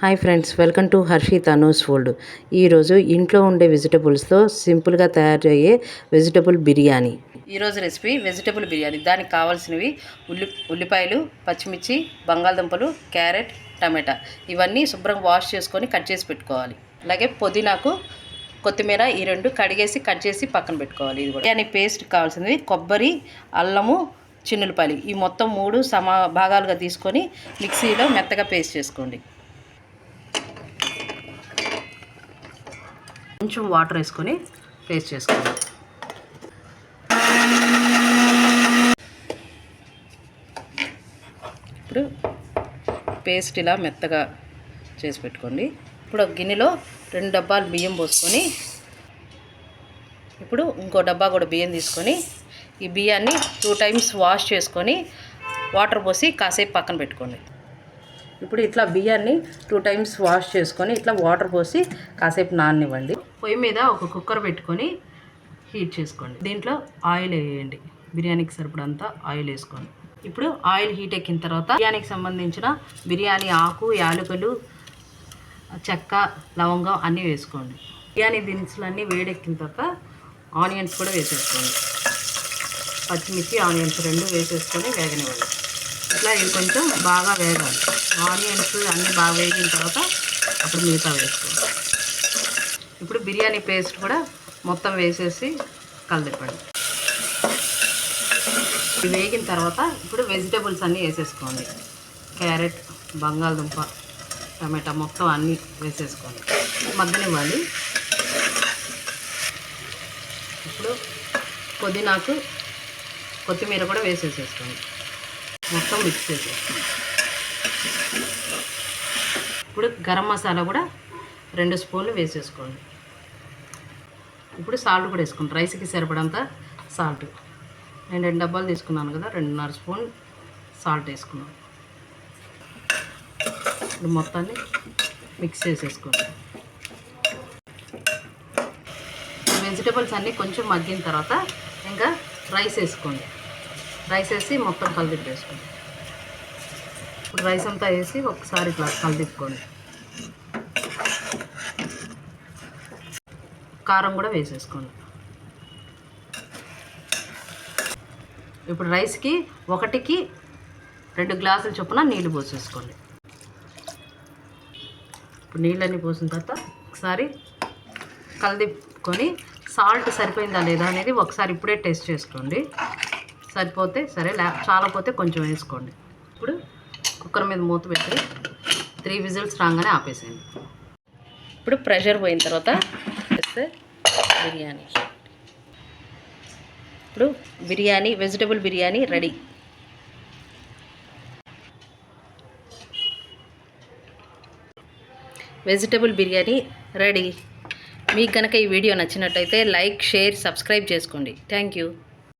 Hi friends welcome to Harshi Tanu's food. ఈరోజు ఇంట్లో ఉండే వెజిటబుల్స్తో సింపుల్గా తయారయ్యే వెజిటబుల్ బిర్యానీ. ఈరోజు రెసిపీ వెజిటబుల్ బిర్యానీ. దానికి కావాల్సినవి ఉల్లి ఉల్లిపాయలు పచ్చిమిర్చి బంగాళదుంపలు క్యారెట్ టమాటా. ఇవన్నీ శుభ్రంగా వాష్ చేసుకొని కట్ చేసి పెట్టుకోవాలి. అలాగే పుదీనాకు కొత్తిమీర ఈ రెండు కడిగేసి కట్ చేసి పక్కన పెట్టుకోవాలి. ఇది కూడా. బిర్యానీ పేస్ట్ కావాల్సినవి కొబ్బరి అల్లము చిన్నులపాయలు. ఈ మొత్తం మూడు సమా భాగాలుగా తీసుకొని మిక్సీలో మెత్తగా పేస్ట్ చేసుకోండి. కొంచెం వాటర్ వేసుకొని పేస్ట్ చేసుకోండి ఇప్పుడు పేస్ట్ ఇలా మెత్తగా చేసి పెట్టుకోండి. ఇప్పుడు ఒక గిన్నెలో రెండు డబ్బాలు బియ్యం పోసుకొని ఇప్పుడు ఇంకో డబ్బా కూడా బియ్యం తీసుకొని ఈ బియ్యాన్ని టూ టైమ్స్ వాష్ చేసుకొని వాటర్ పోసి కాసేపు పక్కన పెట్టుకోండి. ఇప్పుడు ఇట్లా బియ్యాన్ని టూ టైమ్స్ వాష్ చేసుకొని ఇట్లా వాటర్ పోసి కాసేపు నాననివ్వండి. పొయ్యి మీద ఒక కుక్కర్ పెట్టుకొని హీట్ చేసుకోండి. దీంట్లో ఆయిల్ వేయండి. బిర్యానీకి సరిపడంత ఆయిల్ వేసుకోండి. ఇప్పుడు ఆయిల్ హీట్ ఎక్కిన తర్వాత బిర్యానీకి సంబంధించిన బిర్యానీ ఆకు యాలకులు చెక్క లవంగం అన్నీ వేసుకోండి. బిర్యానీ దినుసులు అన్నీ వేడెక్కిన తర్వాత ఆనియన్స్ కూడా వేసేసుకోండి. పచ్చిమిర్చి ఆనియన్స్ రెండు వేసేసుకొని వేగనివ్వండి. ఇట్లా ఇది కొంచెం బాగా వేగాలి. ఆనియన్స్ అన్నీ బాగా వేగిన తర్వాత అప్పుడు మిగతా వేసుకోండి. ఇప్పుడు బిర్యానీ పేస్ట్ కూడా మొత్తం వేసేసి కలదిప్పండి. వేగిన తర్వాత ఇప్పుడు వెజిటేబుల్స్ అన్నీ వేసేసుకోండి. క్యారెట్ బంగాళదుంప టమాటా మొత్తం అన్నీ వేసేసుకోండి. మగ్గనివ్వాలి ఇప్పుడు పుదీనాకు కొత్తిమీర కూడా వేసేసేసుకోండి. మొత్తం మిక్స్ చేసేసుకోండి. ఇప్పుడు గరం మసాలా కూడా రెండు స్పూన్లు వేసేసుకోండి. ఇప్పుడు సాల్ట్ కూడా వేసుకోండి. రైస్కి సరిపడంత సాల్ట్ నేను రెండు డబ్బాలు తీసుకున్నాను కదా రెండున్నర స్పూన్ సాల్ట్ వేసుకున్నాను. ఇప్పుడు మొత్తాన్ని మిక్స్ చేసేసుకోండి. వెజిటేబుల్స్ అన్నీ కొంచెం మగ్గిన తర్వాత ఇంకా రైస్ వేసుకోండి. రైస్ వేసి మొత్తం కలిదిప్పేసుకోండి ఇప్పుడు రైస్ అంతా వేసి ఒకసారి ఇట్లా కలిదిప్పుకోండి కారం కూడా వేసేసుకోండి. ఇప్పుడు రైస్కి ఒకటికి రెండు గ్లాసుల చొప్పున నీళ్ళు పోసేసుకోండి. ఇప్పుడు నీళ్ళన్నీ పోసిన తర్వాత ఒకసారి కలిదిప్పుకొని సాల్ట్ సరిపోయిందా లేదా అనేది ఒకసారి ఇప్పుడే టెస్ట్ చేసుకోండి. సరిపోతే సరే లే చాలా పోతే కొంచెం వేసుకోండి. ఇప్పుడు కుక్కర్ మీద మూత పెట్టి త్రీ విజిల్స్ రాగానే ఆపేసేయండి. ఇప్పుడు ప్రెషర్ పోయిన తర్వాత వేస్తే బిర్యానీ. ఇప్పుడు biryani vegetable biryani ready. Vegetable biryani ready. మీకు కనుక ఈ వీడియో నచ్చినట్టయితే లైక్ షేర్ సబ్స్క్రైబ్ చేసుకోండి. Thank you.